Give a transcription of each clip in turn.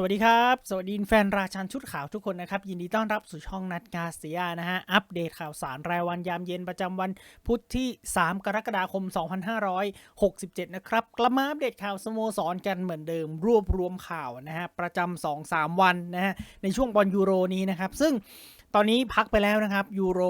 สวัสดีครับ สวัสดีแฟนราชันชุดขาวทุกคนนะครับ ยินดีต้อนรับสู่ช่องนัดกาเซียนะฮะ อัปเดตข่าวสารรายวันยามเย็นประจำวันพุธที่ 3 กรกฎาคม 2567 นะครับ กลับมาอัปเดตข่าวสโมสรกันเหมือนเดิม รวบรวมข่าวนะฮะ ประจำ2-3 วันนะฮะ ในช่วงบอลยูโรนี้นะครับ ซึ่ง ตอนนี้พักไปแล้วนะครับยูโร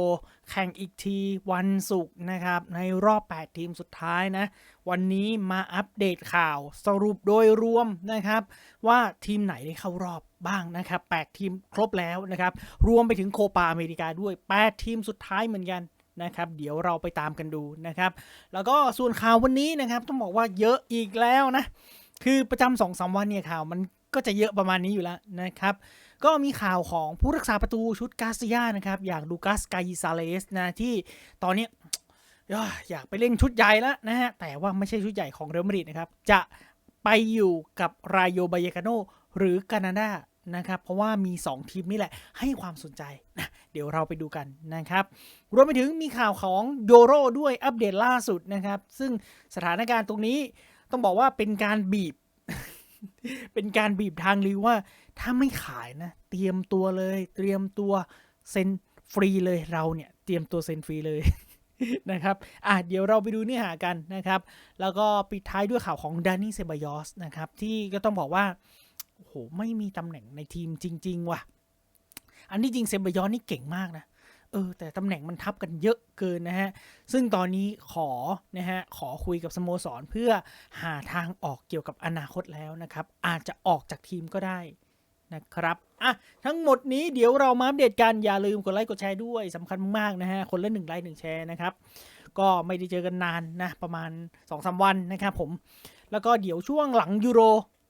แข่งอีกทีวันศุกร์นะครับ ในรอบ 8 ทีมสุดท้ายนะ วันนี้มาอัปเดตข่าวสรุปโดยรวมนะครับ ว่าทีมไหนได้เข้ารอบบ้างนะครับ 8 ทีมครบแล้วนะครับ รวมไปถึงโคปาอเมริกาด้วย 8 ทีมสุดท้ายเหมือนกันนะครับเดี๋ยวเราไปตามกันดูนะครับ แล้วก็ส่วนข่าววันนี้นะครับ ต้องบอกว่าเยอะอีกแล้วนะ คือประจำสองสามวันเนี่ยข่าวมันก็จะเยอะประมาณนี้อยู่แล้วนะครับ ก็มีข่าวของผู้รักษาประตูชุดกาซิยานะครับ อย่างดูกัสกายิซาเลสนะที่ตอนนี้อยากไปเล่นชุดใหญ่แล้วนะฮะ แต่ว่าไม่ใช่ชุดใหญ่ของเรอัลมาดริดนะครับ จะไปอยู่กับรายโยบายกาโนหรือกานาดานะครับ เพราะว่ามี 2 ทีมนี่แหละ ให้ความสนใจนะเดี๋ยวเราไปดูกันนะครับ รวมไปถึงมีข่าวของโยโรด้วยอัปเดตล่าสุดนะครับ ซึ่งสถานการณ์ตรงนี้ต้องบอกว่าเป็นการบีบ เป็นการบีบทางลิวว่า ถ้าไม่ขายนะ เตรียมตัวเลย เตรียมตัวเซ็นฟรีเลยเราเนี่ยเตรียมตัวเซ็นฟรีเลยนะครับ อะเดี๋ยวเราไปดูเนื้อหากันนะครับ แล้วก็ปิดท้ายด้วยข่าวของดานี่เซบายอสนะครับ ที่ก็ต้องบอกว่า โอ้โห ไม่มีตำแหน่งในทีมจริง ๆ ว่ะ อันที่จริงเซบายอสนี่เก่งมากนะ เออแต่ตำแหน่งมันทับกันเยอะเกินนะฮะ ซึ่งตอนนี้ขอนะฮะขอคุยกับสโมสรเพื่อหาทางออกเกี่ยวกับอนาคตแล้วนะครับ อาจจะออกจากทีมก็ได้นะครับอะทั้งหมดนี้เดี๋ยวเรามาอัปเดตกัน อย่าลืมกดไลค์กดแชร์ด้วยสำคัญมากนะฮะ คนละหนึ่งไลค์หนึ่งแชร์นะครับ ก็ไม่ได้เจอกันนานนะ ประมาณ2อสวันนะครับผม แล้วก็เดี๋ยวช่วงหลังยูโร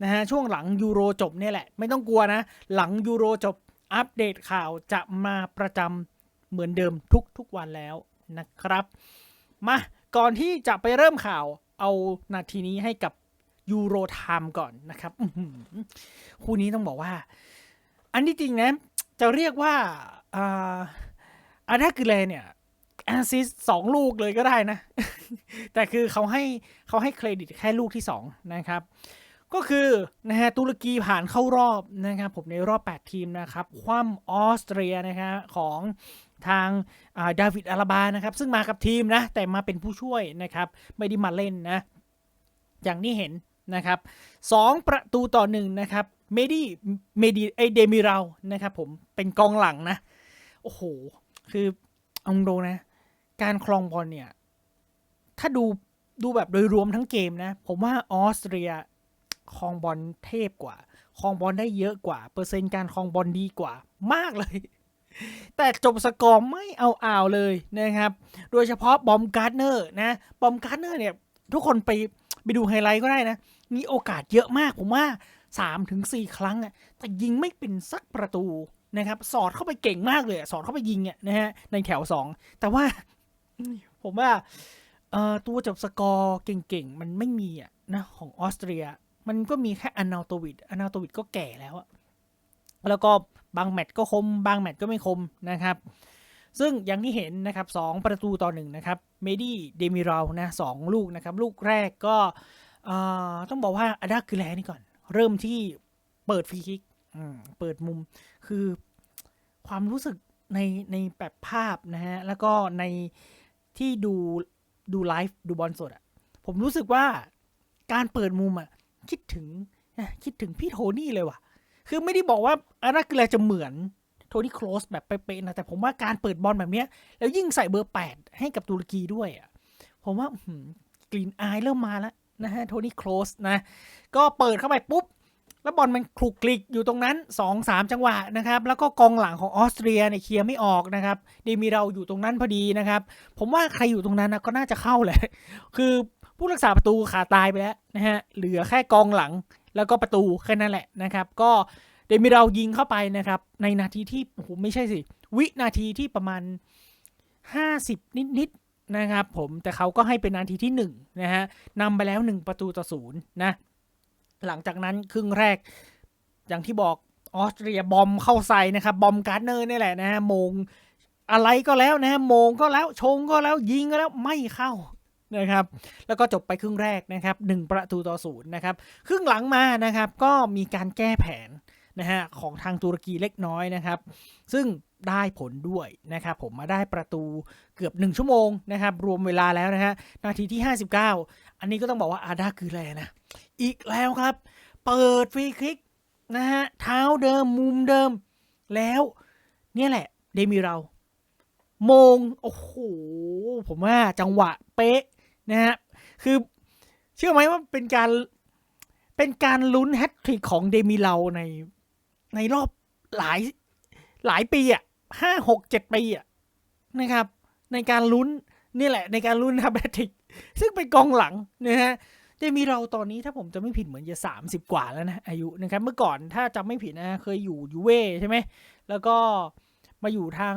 นะฮะ ช่วงหลังยูโรจบเนี่ยแหละ ไม่ต้องกลัวนะ หลังยูโรจบอัปเดตข่าวจะมาประจำ เหมือนเดิมทุกๆวันแล้วนะครับ มาก่อนที่จะไปเริ่มข่าวเอานาทีนี้ให้กับยูโรไทม์ก่อนนะครับคู่นี้ต้องบอกว่า อันที่จริงนะ จะเรียกว่าอาดาคือแลเนี่ยแอสซิสสองลูกเลยก็ได้นะ แต่คือเขาให้เขาให้เครดิตแค่ลูกที่สองนะครับ ก็คือนะฮะตุรกีผ่านเข้ารอบนะครับผมในรอบ 8 ทีมนะครับ คว่ำออสเตรียนะครับของ ทางดาวิดอาราบานะครับ ซึ่งมากับทีมนะ แต่มาเป็นผู้ช่วยนะครับ ไม่ได้มาเล่นนะ อย่างที่เห็นนะครับสองประตูต่อหนึ่งนะครับ เมดี้เมดีไอเดมิรานะครับผมเป็นกองหลังนะ โอ้โห คือเอาตรงนะ การครองบอลเนี่ย ถ้าดูดูแบบโดยรวมทั้งเกมนะ ผมว่าออสเตรียครองบอลเทพกว่าครองบอลได้เยอะกว่า เปอร์เซ็นต์การครองบอลดีกว่ามากเลย แต่จบสกอร์ไม่เอาอ่าวเลยนะครับ โดยเฉพาะบอมการ์เนอร์นะ บอมการ์เนอร์เนี่ย ทุกคนไปไปดูไฮไลท์ก็ได้นะ มีโอกาสเยอะมากผมว่า3ถึง4ครั้งอะแต่ยิงไม่เป็นสักประตูนะครับ สอดเข้าไปเก่งมากเลยสอดเข้าไปยิงเนี่ยนะฮะในแถว 2 แต่ว่าผมว่าตัวจบสกอร์เก่งๆ มันไม่มีอะนะของออสเตรีย มันก็มีแค่อนาโตวิดอนาโตวิดก็แก่แล้วอะ แล้วก็บางแมตช์ก็คม บางแมตช์ก็ไม่คมนะครับ ซึ่งอย่างที่เห็นนะครับสองประตูต่อหนึ่งนะครับ เมดี้เดมิราลนะสองลูกนะครับ ลูกแรกก็ต้องบอกว่าอาดาคือแลนี่ก่อน เริ่มที่เปิดฟรีคิกเปิดมุมคือความรู้สึกในในแบบภาพนะฮะ แล้วก็ในที่ดูดูไลฟ์ดูบอลสดอะผมรู้สึกว่าการเปิดมุมอะคิดถึงคิดถึงพี่โทนี่เลยว่ะ คือไม่ได้บอกว่าอาดาคือแลจะเหมือนโทนี่โคลสแบบเป๊ะๆนะ แต่ผมว่าการเปิดบอลแบบเนี้ย แล้วยิ่งใส่เบอร์ 8 ให้กับตุรกีด้วยอะผมว่ากลิ่นอายเริ่มมาแล้วนะฮะโทนี่โคลสนะ ก็เปิดเข้าไปปุ๊บ แล้วบอลมันคลุกคลิกอยู่ตรงนั้น 2-3 จังหวะนะครับ แล้วก็กองหลังของออสเตรียเนี่ยเคลียร์ไม่ออกนะครับเดมีเราอยู่ตรงนั้นพอดีนะครับ ผมว่าใครอยู่ตรงนั้นนะก็น่าจะเข้าแหละคือผู้รักษาประตูขาตายไปแล้วนะฮะเหลือแค่กองหลัง แล้วก็ประตูแค่นั้นแหละนะครับ ก็เดมิเรายิงเข้าไปนะครับ ในนาทีที่โอ้โหไม่ใช่สิ วินาทีที่ประมาณ 50 นิดๆนะครับผมแต่เขาก็ให้เป็นนาทีที่1นะฮะนำไปแล้ว 1 ประตูต่อศูนย์นะหลังจากนั้นครึ่งแรก อย่างที่บอกออสเตรียบอมเข้าใส่นะครับ บอมการ์เนอร์นี่แหละนะฮะมงอะไรก็แล้วนะฮะมงก็แล้วชงก็แล้วยิงก็แล้วไม่เข้า นะครับ แล้วก็จบไปครึ่งแรกนะครับหนึ่งประตูต่อศูนย์นะครับ ครึ่งหลังมานะครับก็มีการแก้แผนนะฮะของทางตุรกีเล็กน้อยนะครับ ซึ่งได้ผลด้วยนะครับ ผมมาได้ประตูเกือบ 1 ชั่วโมงนะครับ รวมเวลาแล้วนะฮะนาทีที่ 59 อันนี้ก็ต้องบอกว่าอาดาคืออะไรนะ อีกแล้วครับ เปิดฟรีคลิกนะฮะเท้าเดิมมุมเดิม แล้วเนี่ยแหละ เดมิเรา โมง โอ้โห ผมว่าจังหวะเป๊ะ นะฮะคือเชื่อไหมว่าเป็นการเป็นการลุ้นแฮตทริกของเดมิเราในในรอบหลายหลายปีอะห้าหกเจ็ดปีอะนะครับ ในการลุ้นนี่แหละ ในการลุ้นแฮตทริกซึ่งเป็นกองหลังนะฮะเดมิเราตอนนี้ถ้าผมจะไม่ผิดเหมือนจะสามสิบกว่าแล้วนะอายุนะครับ เมื่อก่อนถ้าจำไม่ผิดนะเคยอยู่ยูเว่ใช่ไหมแล้วก็ มาอยู่ทาง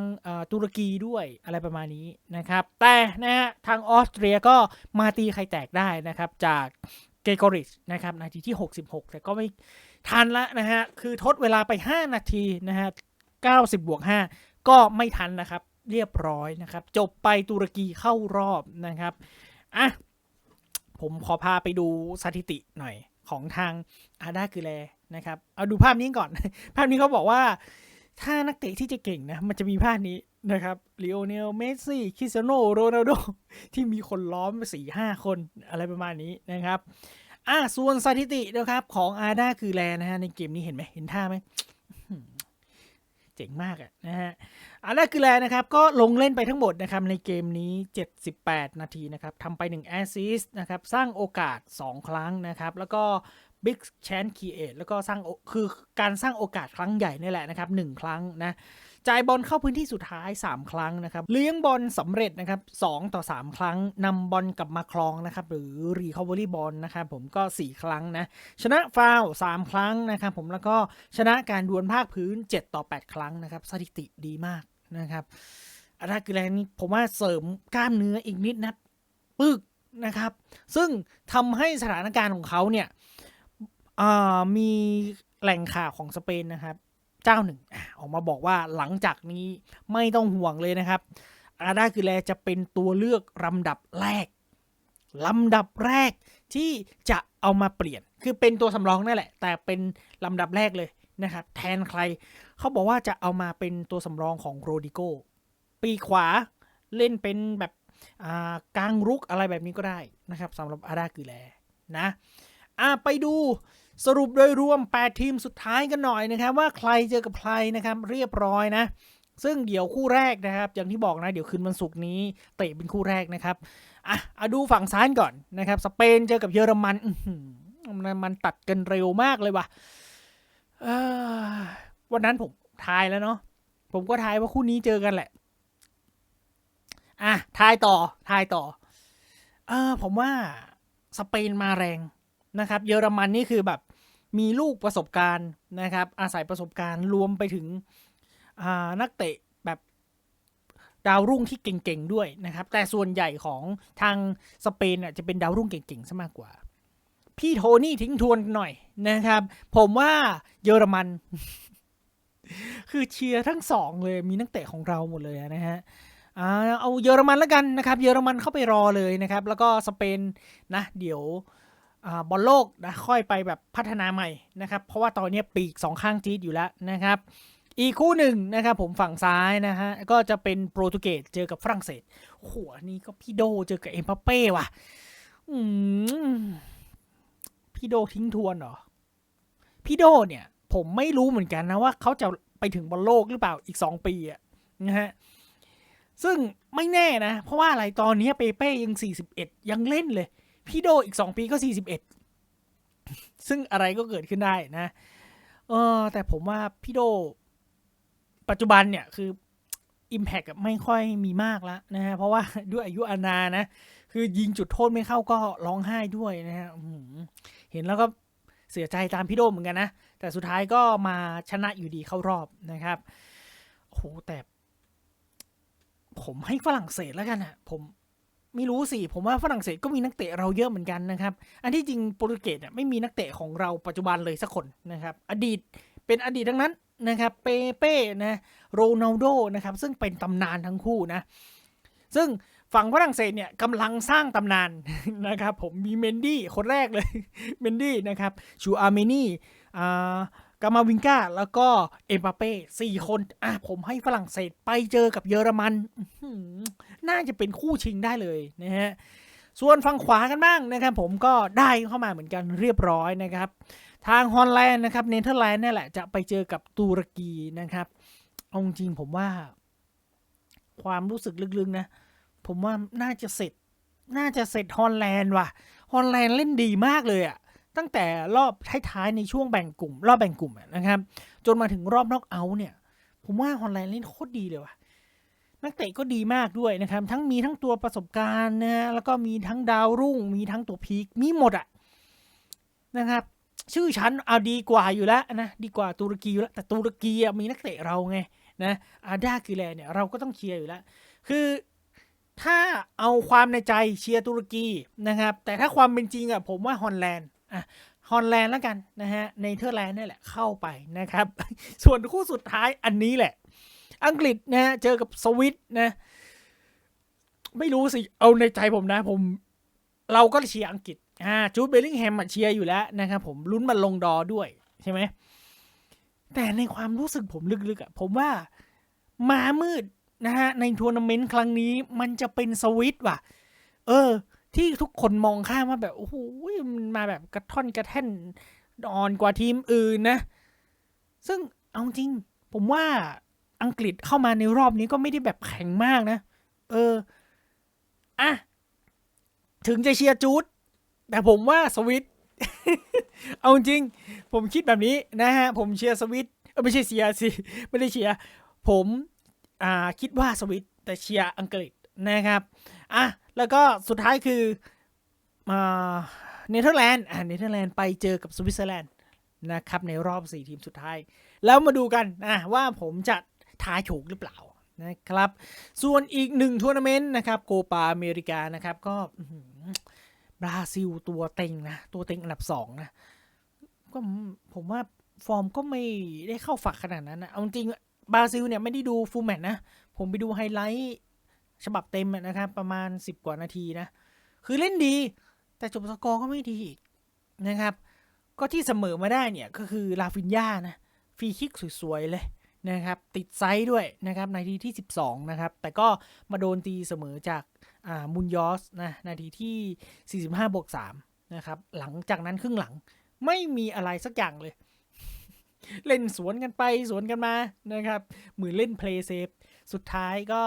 ตุรกีด้วยอะไรประมาณนี้นะครับ แต่นะฮะทางออสเตรียก็มาตีไข่แตกได้นะครับ จากเกโกริชนะครับนาทีที่ 66 แต่ก็ไม่ทันละนะฮะ คือทดเวลาไป 5 นาทีนะฮะ 90 บวก 5 ก็ไม่ทันนะครับ เรียบร้อยนะครับ จบไปตุรกีเข้ารอบนะครับอะผมขอพาไปดูสถิติหน่อยของทางอาดาคือแลนะครับ เอาดูภาพนี้ก่อน ภาพนี้เขาบอกว่า ถ้านักเตะที่จะเก่งนะ มันจะมีภาพนี้นะครับลีโอเนล เมสซี่ คริสเตียโนโรนัลโด ที่มีคนล้อมสี่ห้าคนอะไรประมาณนี้นะครับ อะ ส่วนสถิตินะครับของอาดาคือแลนะฮะ ในเกมนี้เห็นไหมเห็นท่าไหมเจ๋งมากอะนะฮะอาดาคือแลนะครับ ก็ลงเล่นไปทั้งหมดนะครับ ในเกมนี้ 78 นาทีนะครับทำไป1แอสซิสต์นะครับ สร้างโอกาส 2 ครั้งนะครับ แล้วก็ Big Chance Create แล้วก็สร้างคือการสร้างโอกาสครั้งใหญ่นี่แหละนะครับ 1 ครั้งนะจ่ายบอลเข้าพื้นที่สุดท้าย 3 ครั้งนะครับ เลี้ยงบอลสำเร็จนะครับ2ต่อ 3 ครั้งนำบอลกลับมาครองนะครับ หรือ Recovery บอลนะครับผมก็ 4 ครั้งนะ ชนะฟาว3ครั้งนะครับผมแล้วก็ชนะการดวลภาคพื้น 7 ต่อ 8 ครั้งนะครับ สถิติดีมากนะครับอารากิแลนนี่ผมว่าเสริมกล้ามเนื้ออีกนิดนะปึกนะครับ ซึ่งทำให้สถานการณ์ของเขาเนี่ย อ่ามีแหล่งข่าวของสเปนนะครับ เจ้าหนึ่งออกมาบอกว่าหลังจากนี้ไม่ต้องห่วงเลยนะครับ อาดาคือแลจะเป็นตัวเลือกลำดับแรกลำดับแรกที่จะเอามาเปลี่ยน คือเป็นตัวสำรองนั่นแหละ แต่เป็นลำดับแรกเลยนะครับ แทนใคร เขาบอกว่าจะเอามาเป็นตัวสำรองของโรดิโกปีขวาเล่นเป็นแบบกลางรุกอะไรแบบนี้ก็ได้นะครับสำหรับอาดาคือแลนะอะไปดู สรุปโดยรวม 8 ทีมสุดท้ายกันหน่อยนะครับว่าใครเจอกับใครนะครับเรียบร้อยนะซึ่งเดี๋ยวคู่แรกนะครับ อย่างที่บอกนะเดี๋ยวคืนวันศุกร์นี้เตะเป็นคู่แรกนะครับอะเอาดูฝั่งซ้ายก่อนนะครับ สเปนเจอกับเยอรมันอื้อหือมันตัดกันเร็วมากเลยว่ะวันนั้นผมทายแล้วเนาะผมก็ทายว่าคู่นี้เจอกันแหละ อะทายต่อทายต่อ เออผมว่าสเปนมาแรงนะครับ เยอรมันนี่คือแบบ มีลูกประสบการณ์นะครับ อาศัยประสบการณ์รวมไปถึงนักเตะแบบดาวรุ่งที่เก่งๆด้วยนะครับ แต่ส่วนใหญ่ของทางสเปนน่ะจะเป็นดาวรุ่งเก่งๆซะมากกว่า พี่โทนี่ทิ้งทวนหน่อยนะครับ ผมว่าเยอรมัน คือเชียร์ทั้งสองเลยมีนักเตะของเราหมดเลยนะฮะเอาเยอรมันแล้วกันนะครับ เยอรมันเข้าไปรอเลยนะครับ แล้วก็สเปนนะ เดี๋ยว บอลโลกนะค่อยไปแบบพัฒนาใหม่นะครับเพราะว่าตอนนี้ปีกสองข้างจี๊ดอยู่แล้วนะครับ อีกคู่หนึ่งนะครับผมฝั่งซ้ายนะฮะก็จะเป็นโปรตุเกสเจอกับฝรั่งเศสหัวนี่ก็พี่โดเจอกับเอ็มบัปเป้ว่ะอืมพี่โดทิ้งทวนเหรอพี่โดเนี่ยผมไม่รู้เหมือนกันนะว่าเขาจะไปถึงบอลโลกหรือเปล่าอีกสองปีอะนะฮะซึ่งไม่แน่นะ เพราะว่าอะไรตอนนี้เปเป้ยังสี่สิบเอ็ดยังเล่นเลย พี่โดอีกสองปีก็สี่สิบเอ็ดซึ่งอะไรก็เกิดขึ้นได้นะ เออ แต่ผมว่าพี่โด ปัจจุบันเนี่ยคือ Impact ไม่ค่อยมีมากแล้วนะฮะเพราะว่าด้วยอายุอานานะ คือยิงจุดโทษไม่เข้าก็ร้องไห้ด้วยนะฮะเห็นแล้วก็เสียใจตามพี่โดเหมือนกันนะ แต่สุดท้ายก็มาชนะอยู่ดีเข้ารอบนะครับโอ้โหแต่ ผมให้ฝรั่งเศสแล้วกันอะผม ไม่รู้สิ ผมว่าฝรั่งเศสก็มีนักเตะเราเยอะเหมือนกันนะครับ อันที่จริงโปรตุเกสเนี่ยไม่มีนักเตะของเราปัจจุบันเลยสักคนนะครับ อดีตเป็นอดีตทั้งนั้นนะครับเปเป้นะโรนัลโดนะครับซึ่งเป็นตำนานทั้งคู่นะซึ่งฝั่งฝรั่งเศสเนี่ยกำลังสร้างตำนานนะครับผมมีเมนดี้คนแรกเลยเมนดี้นะครับชูอาร์เมนีอ่า กามาวิงกาแล้วก็เอ็มบาเป้สี่คนอะผมให้ฝรั่งเศสไปเจอกับเยอรมัน น่าจะเป็นคู่ชิงได้เลยนะฮะส่วนฝั่งขวากันบ้างนะครับผมก็ได้เข้ามาเหมือนกันเรียบร้อยนะครับ ทางฮอลแลนด์นะครับเนเธอร์แลนด์นี่แหละจะไปเจอกับตุรกีนะครับเอาจริงผมว่า ความรู้สึกลึกๆนะ ผมว่าน่าจะเสร็จ น่าจะเสร็จฮอลแลนด์ว่ะฮอลแลนด์เล่นดีมากเลยอะ ตั้งแต่รอบท้ายๆในช่วงแบ่งกลุ่ม รอบแบ่งกลุ่มนะครับ จนมาถึงรอบน็อกเอาท์เนี่ย ผมว่าฮอลแลนด์เล่นโคตรดีเลยว่ะนักเตะก็ดีมากด้วยนะครับ ทั้งมีทั้งตัวประสบการณ์นะแล้วก็มีทั้งดาวรุ่ง มีทั้งตัวพีคมีหมดอะนะครับ ชื่อฉันเอาดีกว่าอยู่แล้วนะดีกว่าตุรกีอยู่แล้วแต่ตุรกีมีนักเตะเราไงนะอาดากิแลเนี่ยเราก็ต้องเชียร์อยู่แล้ว คือถ้าเอาความในใจเชียร์ตุรกีนะครับ แต่ถ้าความเป็นจริงอะผมว่าฮอลแลนด์ อะฮอลแลนด์แล้วกันนะฮะในเธอร์แลนด์นี่แหละเข้าไปนะครับ ส่วนคู่สุดท้ายอันนี้แหละ อังกฤษนะฮะเจอกับสวิตนะ ไม่รู้สิ เอาในใจผมนะ ผม เราก็เชียร์อังกฤษอ่าจูดเบลลิงแฮมเชียร์อยู่แล้วนะครับผมลุ้นมันลงดอด้วยใช่ไหมแต่ในความรู้สึกผมลึกๆอะผมว่ามามืดนะฮะในทัวร์นาเมนต์ครั้งนี้มันจะเป็นสวิตว่ะ เออ ที่ทุกคนมองข้ามว่าแบบโอ้โหมันมาแบบกระท่อนกระแท่นอ่อนกว่าทีมอื่นนะ ซึ่งเอาจริง ผมว่าอังกฤษเข้ามาในรอบนี้ก็ไม่ได้แบบแข็งมากนะ เอออะถึงจะเชียร์จูดแต่ผมว่าสวิต เอาจริง ผมคิดแบบนี้นะฮะ ผมเชียร์สวิตเออไม่ใช่เชียร์สิ ไม่ได้เชียร์ ผม อ่า คิดว่าสวิตแต่เชียร์อังกฤษนะครับ อะ แล้วก็สุดท้ายคือเนเธอร์แลนด์เนเธอร์แลนด์ไปเจอกับสวิตเซอร์แลนด์นะครับในรอบ 4 ทีมสุดท้าย แล้วมาดูกันนะว่าผมจะทายถูกหรือเปล่านะครับ ส่วนอีกหนึ่งทัวร์นาเมนต์นะครับโกปาอเมริกานะครับก็บราซิลตัวเต็งนะ ตัวเต็งอันดับสองนะก็ผมว่าฟอร์มก็ไม่ได้เข้าฝักขนาดนั้นนะเอาจริงบราซิลเนี่ยไม่ได้ดูฟูลแมตช์นะ ผมไปดูไฮไลท์ ฉบับเต็มนะครับ ประมาณ 10 กว่านาทีนะ คือเล่นดี แต่จบสกอร์ก็ไม่ดีอีกนะครับ ก็ที่เสมอมาได้เนี่ย ก็คือลาฟินยานะฟรีคิกสวย ๆ เลยนะครับ ติดไซด์ด้วยนะครับ นาทีที่ 12 นะครับ แต่ก็มาโดนตีเสมอจากอ่ามุนยอสนะนาทีที่ 45บวก3นะครับ หลังจากนั้นครึ่งหลังไม่มีอะไรสักอย่างเลย เล่นสวนกันไปสวนกันมานะครับ เหมือนเล่นเพลย์เซฟสุดท้ายก็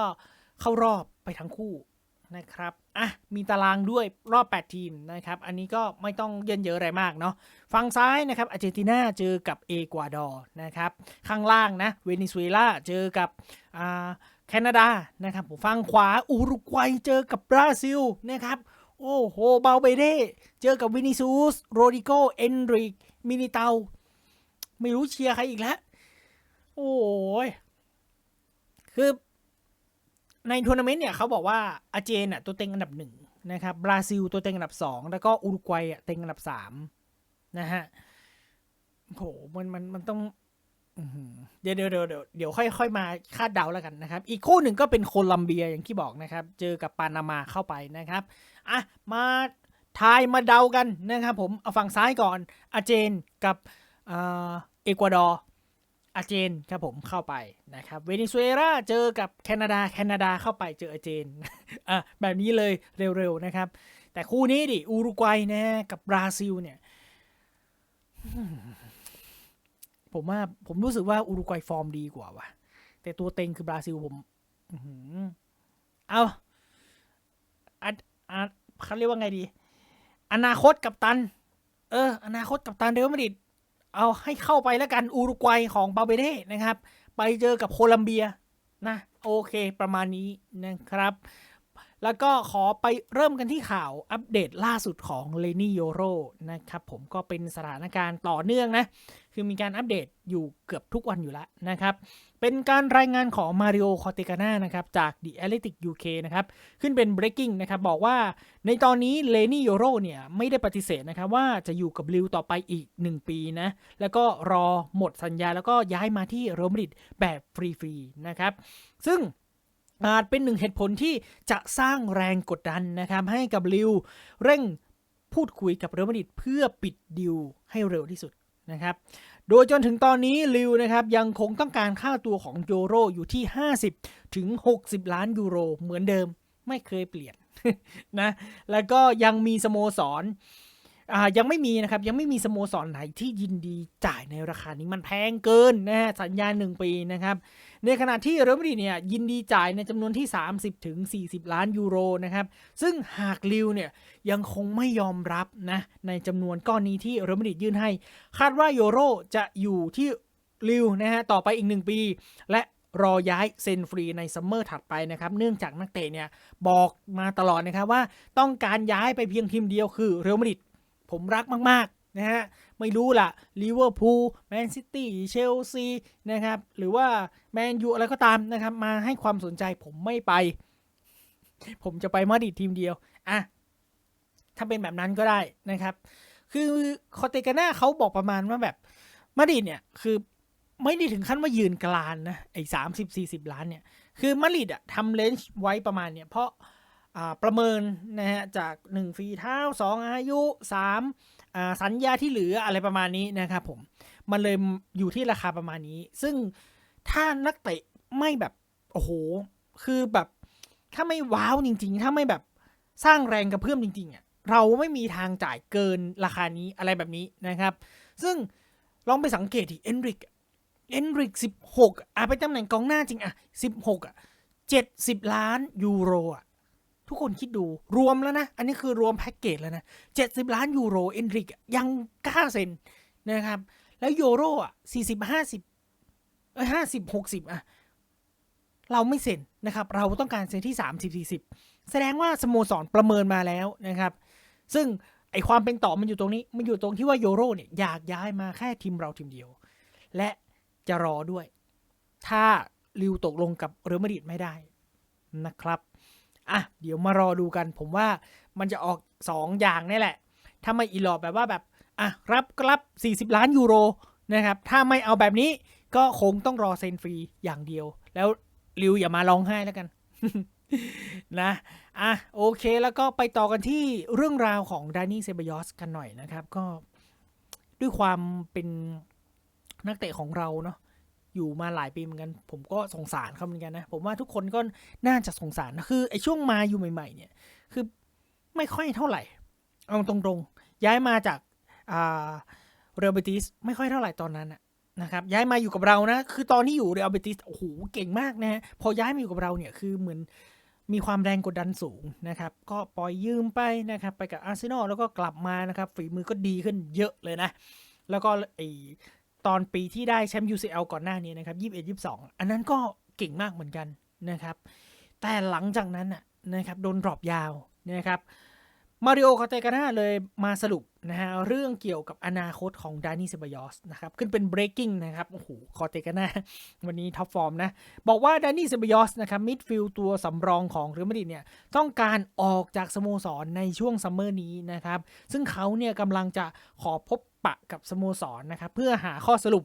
เข้ารอบไปทั้งคู่นะครับ อะ มีตารางด้วยรอบ 8 ทีมนะครับ อันนี้ก็ไม่ต้องเยินเยอะอะไรมากเนาะ ฝั่งซ้ายนะครับอาร์เจนตินาเจอกับเอกวาดอร์นะครับ ข้างล่างนะเวเนซุเอลาเจอกับอ่าแคนาดานะครับผมฝั่งขวาอุรุกวัยเจอกับบราซิลนะครับ โอ้โห เบาเบเด้เจอกับวินิซูส โรดิโก เอนริก มินิเตา ไม่รู้เชียร์ใครอีกแล้ว โอ้ยคือ ในทัวร์นาเมนต์เนี่ยเขาบอกว่าอาเจนอะตัวเต็งอันดับหนึ่งนะครับบราซิลตัวเต็งอันดับสองแล้วก็อุรุกวัยอะเต็งอันดับสามนะฮะโหมันมันมันต้องเดี๋ยวเดี๋ยวเดี๋ยวเดี๋ยวเดี๋ยวค่อยค่อยมาคาดเดาแล้วกันนะครับ อีกคู่หนึ่งก็เป็นโคลัมเบียอย่างที่บอกนะครับ เจอกับปานามาเข้าไปนะครับอะมาทายมาเดากันนะครับผมเอาฝั่งซ้ายก่อนอาเจนกับอเอกวาดอร์ อาเจนครับผมเข้าไปนะครับเวเนซุเอลาเจอกับแคนาดาแคนาดาเข้าไปเจออาเจนอะแบบนี้เลยเร็วๆนะครับ แต่คู่นี้ดิอุรุกวัยนะกับบราซิลเนี่ยผมว่าผมรู้สึกว่าอุรุกวัยฟอร์มดีกว่าว่ะ แต่ตัวเต็งคือบราซิลผมอเอาอันอันเขาเรียกว่าไงดี อนาคตกับตัน เออ อนาคตกับตันเรอัลมาดริด เอาให้เข้าไปแล้วกันอุรุกวัยของบาเบเด้นะครับ ไปเจอกับโคลัมเบียนะโอเคประมาณนี้นะครับ แล้วก็ขอไปเริ่มกันที่ข่าวอัปเดตล่าสุดของเลนี่โยโรนะครับผมก็เป็นสถานการณ์ต่อเนื่องนะ คือมีการอัปเดตอยู่เกือบทุกวันอยู่แล้วนะครับ เป็นการรายงานของมาริโอคอเตกาน่านะครับจาก The Athletic UK นะครับขึ้นเป็น breaking นะครับบอกว่าในตอนนี้เลนี่โยโรเนี่ยไม่ได้ปฏิเสธนะครับว่าจะอยู่กับลิวต่อไปอีก 1 ปีนะ แล้วก็รอหมดสัญญาแล้วก็ย้ายมาที่เรอัลมาดริดแบบฟรีๆนะครับซึ่ง อาจเป็นหนึ่งเหตุผลที่จะสร้างแรงกดดันนะครับให้กับลิวเร่งพูดคุยกับเรอัลมาดริดเพื่อปิดดิวให้เร็วที่สุดนะครับ โดยจนถึงตอนนี้ลิวนะครับยังคงต้องการค่าตัวของโยโรอยู่ที่ 50 ถึง 60 ล้านยูโรเหมือนเดิมไม่เคยเปลี่ยนนะ แล้วก็ยังมีสโมสรอ่า ยังไม่มีนะครับ ยังไม่มีสโมสรไหนที่ยินดีจ่ายในราคานี้มันแพงเกินนะฮะสัญญา 1 ปีนะครับ ในขณะที่เรอัลมาดริดเนี่ยยินดีจ่ายในจำนวนที่ 30ถึง40 ล้านยูโรนะครับซึ่งหากลิวเนี่ยยังคงไม่ยอมรับนะในจำนวนก้อนนี้ที่เรอัลมาดริดยื่นให้ คาดว่ายูโรจะอยู่ที่ลิวนะฮะต่อไปอีก 1 ปี และรอย้ายเซ็นฟรีในซัมเมอร์ถัดไปนะครับ เนื่องจากนักเตะเนี่ยบอกมาตลอดนะครับว่าต้องการย้ายไปเพียงทีมเดียวคือเรอัลมาดริด ผมรักมากๆนะฮะไม่รู้ล่ะลิเวอร์พูลแมนซิตี้เชลซีนะครับหรือว่าแมนยูอะไรก็ตามนะครับมาให้ความสนใจผมไม่ไป ผมจะไปมาดริดทีมเดียวอะถ้าเป็นแบบนั้นก็ได้นะครับ คือคอเตกาน่าเขาบอกประมาณว่าแบบมาดริดเนี่ยคือไม่ได้ถึงขั้นว่ายืนกลานนะไอ้สามสิบสี่สิบล้านเนี่ย คือมาดริดอะทำเลนจ์ไว้ประมาณเนี่ย เพราะ ประเมินนะฮะจากหนึ่งฟรีเท้าสองอายุสามอ่าสัญญาที่เหลืออะไรประมาณนี้นะครับผม มันเลยอยู่ที่ราคาประมาณนี้ ซึ่งถ้านักเตะไม่แบบ โอ้โห คือแบบถ้าไม่ว้าวจริง ๆ ถ้าไม่แบบสร้างแรงกระเพื่อมจริงๆอะเราไม่มีทางจ่ายเกินราคานี้อะไรแบบนี้นะครับ ซึ่งลองไปสังเกตที่เอนริกเอนริกสิบหกอะไปตำแหน่งกองหน้าจริงอะสิบหกอะเจ็ดสิบล้านยูโรอะ ทุกคนคิดดูรวมแล้วนะ อันนี้คือรวมแพ็กเกจแล้วนะเจ็ดสิบล้านยูโรเอนริกยังกล้าเซ็นนะครับ แล้วยูโรอะสี่สิบห้าสิบเอ้ห้าสิบหกสิบอะ เราไม่เซ็นนะครับ เราต้องการเซ็นที่สามสิบสี่สิบแสดงว่าสโมสรประเมินมาแล้วนะครับ ซึ่งไอความเป็นต่อมันอยู่ตรงนี้ มันอยู่ตรงที่ว่าโยโรเนี่ยอยากย้ายมาแค่ทีมเราทีมเดียว และจะรอด้วย ถ้าลิวตกลงกับเรอัลมาดริดไม่ได้นะครับ อะเดี๋ยวมารอดูกัน ผมว่ามันจะออก 2 อย่างนี่แหละ ถ้าไม่อีหลอแบบว่าแบบอะรับก็รับ 40 ล้านยูโรนะครับ ถ้าไม่เอาแบบนี้ก็คงต้องรอเซ็นฟรีอย่างเดียว แล้วลิวอย่ามาร้องไห้แล้วกันนะอะโอเคแล้วก็ไปต่อกันที่เรื่องราวของดานี่เซบายอสกันหน่อยนะครับ ก็ด้วยความเป็นนักเตะของเราเนาะ อยู่มาหลายปีเหมือนกัน ผมก็สงสารเขาเหมือนกันนะ ผมว่าทุกคนก็น่าจะสงสารนะคือไอ้ช่วงมาอยู่ใหม่ ๆ เนี่ย คือไม่ค่อยเท่าไหร่ เอาตรงๆ ย้ายมาจากอ่าเรอัลเบติสไม่ค่อยเท่าไหร่ตอนนั้นนะครับ ย้ายมาอยู่กับเรานะ คือตอนที่อยู่เรอัลเบติสโอ้โหเก่งมากนะฮะพอย้ายมาอยู่กับเราเนี่ยคือเหมือนมีความแรงกดดันสูงนะครับ ก็ปล่อยยืมไปนะครับ ไปกับอาร์เซนอลแล้วก็กลับมานะครับ ฝีมือก็ดีขึ้นเยอะเลยนะ แล้วก็ไอ ตอนปีที่ได้แชมป์ UCL ก่อนหน้านี้นะครับ21 22 อันนั้นก็เก่งมากเหมือนกันนะครับ แต่หลังจากนั้นน่ะนะครับโดนดรอปยาวนะครับมาริโอคาเตกาน่าเลยมาสรุปนะฮะเรื่องเกี่ยวกับอนาคตของดานี่เซบายอสนะครับขึ้นเป็น breaking นะครับโอ้โหคาเตกาน่าวันนี้ท็อปฟอร์มนะ บอกว่าดานี่เซบายอสนะครับมิดฟิลด์ตัวสำรองของเรอัลมาดริดเนี่ยต้องการออกจากสโมสรในช่วงซัมเมอร์นี้นะครับ ซึ่งเขาเนี่ยกำลังจะขอพบ ปะกับสโมสรนนะครับเพื่อหาข้อสรุป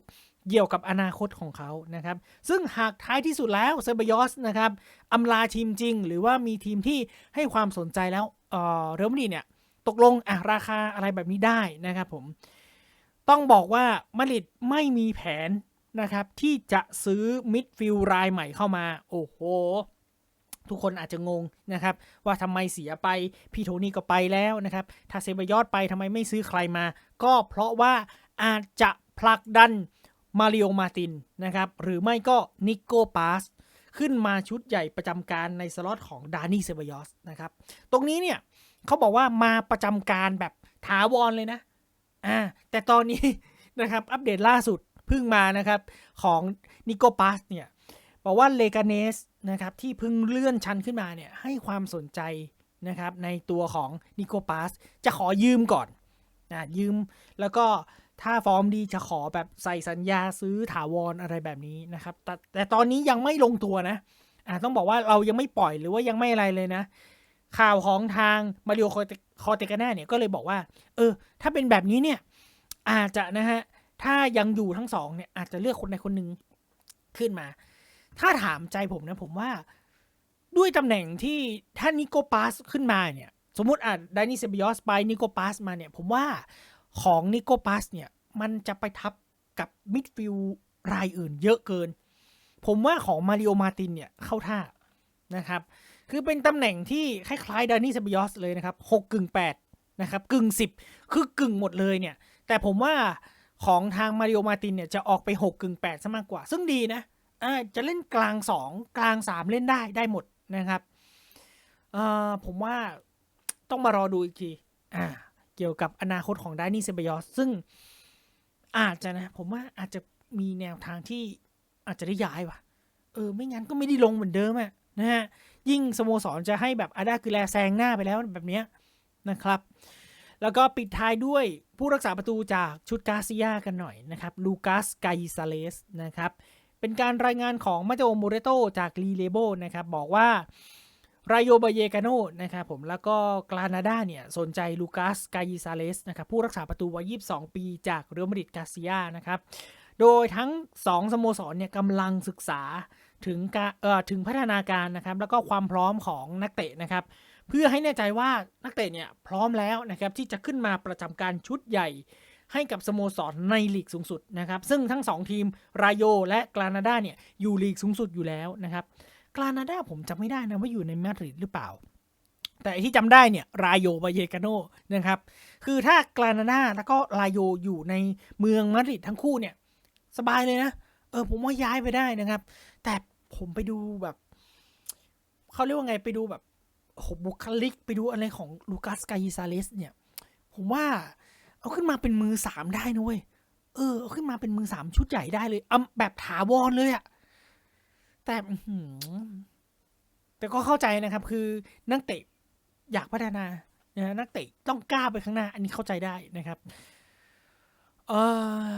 เกี่ยวกับอนาคตของเขานะครับ ซึ่งหากท้ายที่สุดแล้วเซบายอสนะครับอำลาทีมจริง หรือว่ามีทีมที่ให้ความสนใจแล้วเออเรอัลมาดริดเนี่ยตกลงอะราคาอะไรแบบนี้ได้นะครับผมต้องบอกว่ามาดริดไม่มีแผนนะครับที่จะซื้อมิดฟิลด์รายใหม่เข้ามา โอ้โห ทุกคนอาจจะงงนะครับ ว่าทำไมเสียไป พี่โทนี่ก็ไปแล้วนะครับ ถ้าเซบายอดไปทำไมไม่ซื้อใครมา ก็เพราะว่าอาจจะผลักดันมาริโอมาตินนะครับ หรือไม่ก็นิโก้ปาสขึ้นมาชุดใหญ่ประจำการในสล็อตของดานี่เซบายอสนะครับ ตรงนี้เนี่ยเขาบอกว่ามาประจำการแบบถาวรเลยนะ อ่า แต่ตอนนี้นะครับอัปเดตล่าสุดเพิ่งมานะครับของนิโกปัสเนี่ย บอกว่าเลกาเนสนะครับที่เพิ่งเลื่อนชั้นขึ้นมาเนี่ยให้ความสนใจนะครับในตัวของนิโกปัสจะขอยืมก่อนนะยืมแล้วก็ถ้าฟอร์มดีจะขอแบบใส่สัญญาซื้อถาวรอะไรแบบนี้นะครับ แต่แต่ตอนนี้ยังไม่ลงตัวนะอ่าต้องบอกว่าเรายังไม่ปล่อยหรือว่ายังไม่อะไรเลยนะ ข่าวของทางมาริโอคอเตกาน่าเนี่ยก็เลยบอกว่า เออ ถ้าเป็นแบบนี้เนี่ย อาจจะนะฮะ ถ้ายังอยู่ทั้งสองเนี่ยอาจจะเลือกคนใดคนหนึ่งขึ้นมา ถ้าถามใจผมนะผมว่าด้วยตำแหน่งที่ถ้านิโกปาสขึ้นมาเนี่ย สมมติอะดานิเซบิยอสไปนิโกปาสมาเนี่ย ผมว่าของนิโกปาสเนี่ยมันจะไปทับกับมิดฟิลรายอื่นเยอะเกิน ผมว่าของมาริโอมาตินเนี่ยเข้าท่านะครับ คือเป็นตำแหน่งที่คล้ายๆดานี่ซาบิยอสเลยนะครับหกกึ่งแปดนะครับกึ่งสิบคือกึ่งหมดเลยเนี่ย แต่ผมว่าของทางมาริโอมาตินเนี่ยจะออกไปหกกึ่งแปดซะมากกว่า ซึ่งดีนะ อ่าจะเล่นกลางสองกลางสามเล่นได้ได้หมดนะครับเอ่อผมว่าต้องมารอดูอีกทีอ่าเกี่ยวกับอนาคตของไดนี่เซบิยอสซึ่งอาจจะนะ ผมว่าอาจจะมีแนวทางที่อาจจะได้ย้ายว่ะ เออ ไม่งั้นก็ไม่ได้ลงเหมือนเดิมอะนะฮะยิ่งสโมสรจะให้แบบอาดาคือแลแซงหน้าไปแล้วแบบเนี้ยนะครับ แล้วก็ปิดท้ายด้วยผู้รักษาประตูจากชุดกาซิยากันหน่อยนะครับลูกัสไกซาเลสนะครับ เป็นการรายงานของมาโตโอมเรโตจากลีเลโบนะครับ บอกว่ารายโยบาเยกาโนนะครับผมแล้วก็กลานาดาเนี่ย สนใจลูกัสกายิซาเลสนะครับ ผู้รักษาประตูวัย 22 ปีจากเรอัลมาดริดกาซิยานะครับ โดยทั้ง 2 สโมสรเนี่ยกำลังศึกษาถึงการเอ่อถึงพัฒนาการนะครับ แล้วก็ความพร้อมของนักเตะนะครับ เพื่อให้แน่ใจว่านักเตะเนี่ยพร้อมแล้วนะครับที่จะขึ้นมาประจำการชุดใหญ่ ให้กับสโมสรในลีกสูงสุดนะครับซึ่งทั้ง 2 ทีมรายโยและกลานาดาเนี่ยอยู่ลีกสูงสุดอยู่แล้วนะครับกลานาดาผมจำไม่ได้นะว่าอยู่ในมาดริดหรือเปล่า แต่ที่จำได้เนี่ยรายโยบาเยกาโนนะครับคือถ้ากลานาดาแล้วก็รายโยอยู่ในเมืองมาดริดทั้งคู่เนี่ยสบายเลยนะเออผมว่าย้ายไปได้นะครับ แต่ผมไปดูแบบเขาเรียกว่าไงไปดูแบบโหบุคลิกไปดูอะไรของลูกัสกายิซาเลสเนี่ย ผมว่า เอาขึ้นมาเป็นมือสามได้นะเว้ยเออเอาขึ้นมาเป็นมือสามชุดใหญ่ได้เลยเอาแบบถาวรเลยอะแต่แต่ก็เข้าใจนะครับ คือนักเตะอยากพัฒนานะนักเตะต้องกล้าไปข้างหน้า อันนี้เข้าใจได้นะครับ เออ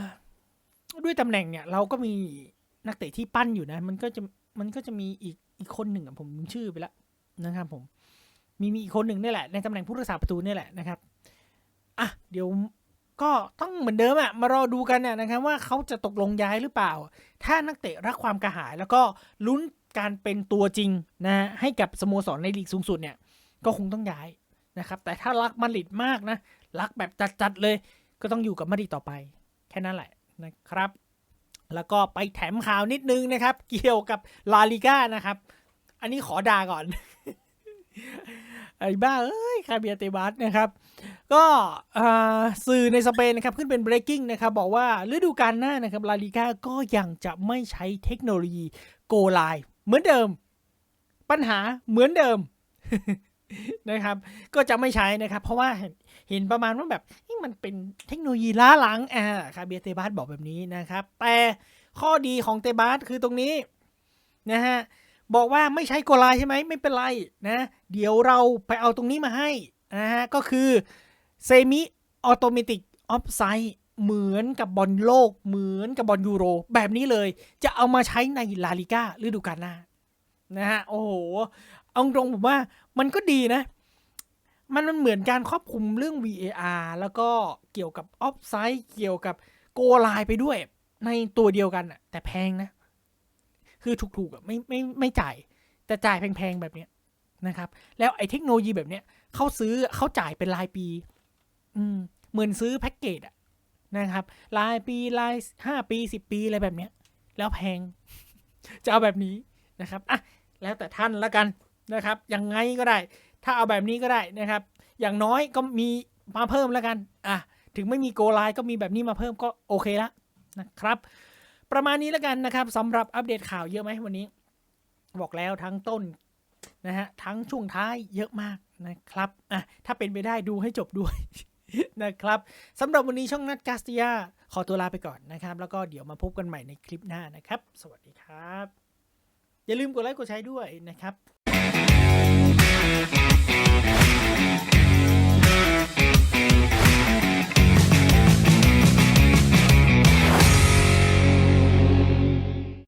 ด้วยตำแหน่งเนี่ย เราก็มีนักเตะที่ปั้นอยู่นะ มันก็จะมันก็จะมีอีกอีกคนหนึ่งผมลืมชื่อไปแล้วนะครับ ผม มีมีอีกคนหนึ่งนี่แหละในตำแหน่งผู้รักษาประตูนี่แหละนะครับ อะเดี๋ยวก็ต้องเหมือนเดิมอะมารอดูกันน่ยนะครับว่าเขาจะตกลงย้ายหรือเปล่า ถ้านักเตะรักความกระหายแล้วก็ลุ้นการเป็นตัวจริงนะให้กับสโมสรในลีกสูงสุดเนี่ยก็คงต้องย้ายนะครับ แต่ถ้ารักมาดริดมากนะ รักแบบจัดๆเลย ก็ต้องอยู่กับมาดริดต่อไป แค่นั้นแหละนะครับ แล้วก็ไปแถมข่าวนิดนึงนะครับ เกี่ยวกับลาลิก้านะครับ อันนี้ขอด่าก่อน ไอ้บ้าเอ้ยคาเบียเตบัสนะครับ ก็สื่อในสเปนนะครับ ขึ้นเป็น breaking นะครับ บอกว่าฤดูกาลหน้านะครับลาลิก้าก็ยังจะไม่ใช้เทคโนโลยีโกไลเหมือนเดิม ปัญหาเหมือนเดิมนะครับ ก็จะไม่ใช้นะครับ เพราะว่าเห็นเห็นประมาณว่าแบบนี่มันเป็นเทคโนโลยีล้าหลังอ่าคาเบียเตบัสบอกแบบนี้นะครับ แต่ข้อดีของเตบัสคือตรงนี้นะฮะ บอกว่าไม่ใช้โกไลใช่ไหมไม่เป็นไรนะเดี๋ยวเราไปเอาตรงนี้มาให้นะฮะก็คือเซมิออโตเมติกออฟไซด์เหมือนกับบอลโลก เหมือนกับบอลยูโร แบบนี้เลย จะเอามาใช้ในลาลิก้าฤดูกาลหน้านะฮะโอ้โหเอาตรงผมว่ามันก็ดีนะ มันมันเหมือนการครอบคลุมเรื่อง VAR แล้วก็เกี่ยวกับออฟไซด์เกี่ยวกับโกไลไปด้วย ในตัวเดียวกันอะแต่แพงนะ คือถูกๆไม่ไม่ไม่จ่ายแต่จ่ายแพงๆแบบเนี้ยนะครับ แล้วไอ้เทคโนโลยีแบบเนี้ยเขาซื้อเขาจ่ายเป็นรายปี อืมเหมือนซื้อแพ็กเกจอะนะครับรายปีรายห้าปีสิบปีอะไรแบบเนี้ย แล้วแพง จะเอาแบบนี้นะครับอะแล้วแต่ท่านละกันนะครับ ยังไงก็ได้ ถ้าเอาแบบนี้ก็ได้นะครับ อย่างน้อยก็มีมาเพิ่มแล้วกัน อะ ถึงไม่มีโกไลน์ก็มีแบบนี้มาเพิ่มก็โอเคละนะครับ ประมาณนี้แล้วกันนะครับสำหรับอัปเดตข่าวเยอะไหมวันนี้ บอกแล้วทั้งต้นนะฮะทั้งช่วงท้ายเยอะมากนะครับอะถ้าเป็นไปได้ดูให้จบด้วยนะครับสำหรับวันนี้ช่องนัดกาสติยาขอตัวลาไปก่อนนะครับ แล้วก็เดี๋ยวมาพบกันใหม่ในคลิปหน้านะครับ สวัสดีครับ อย่าลืมกดไลค์กดแชร์ด้วยนะครับ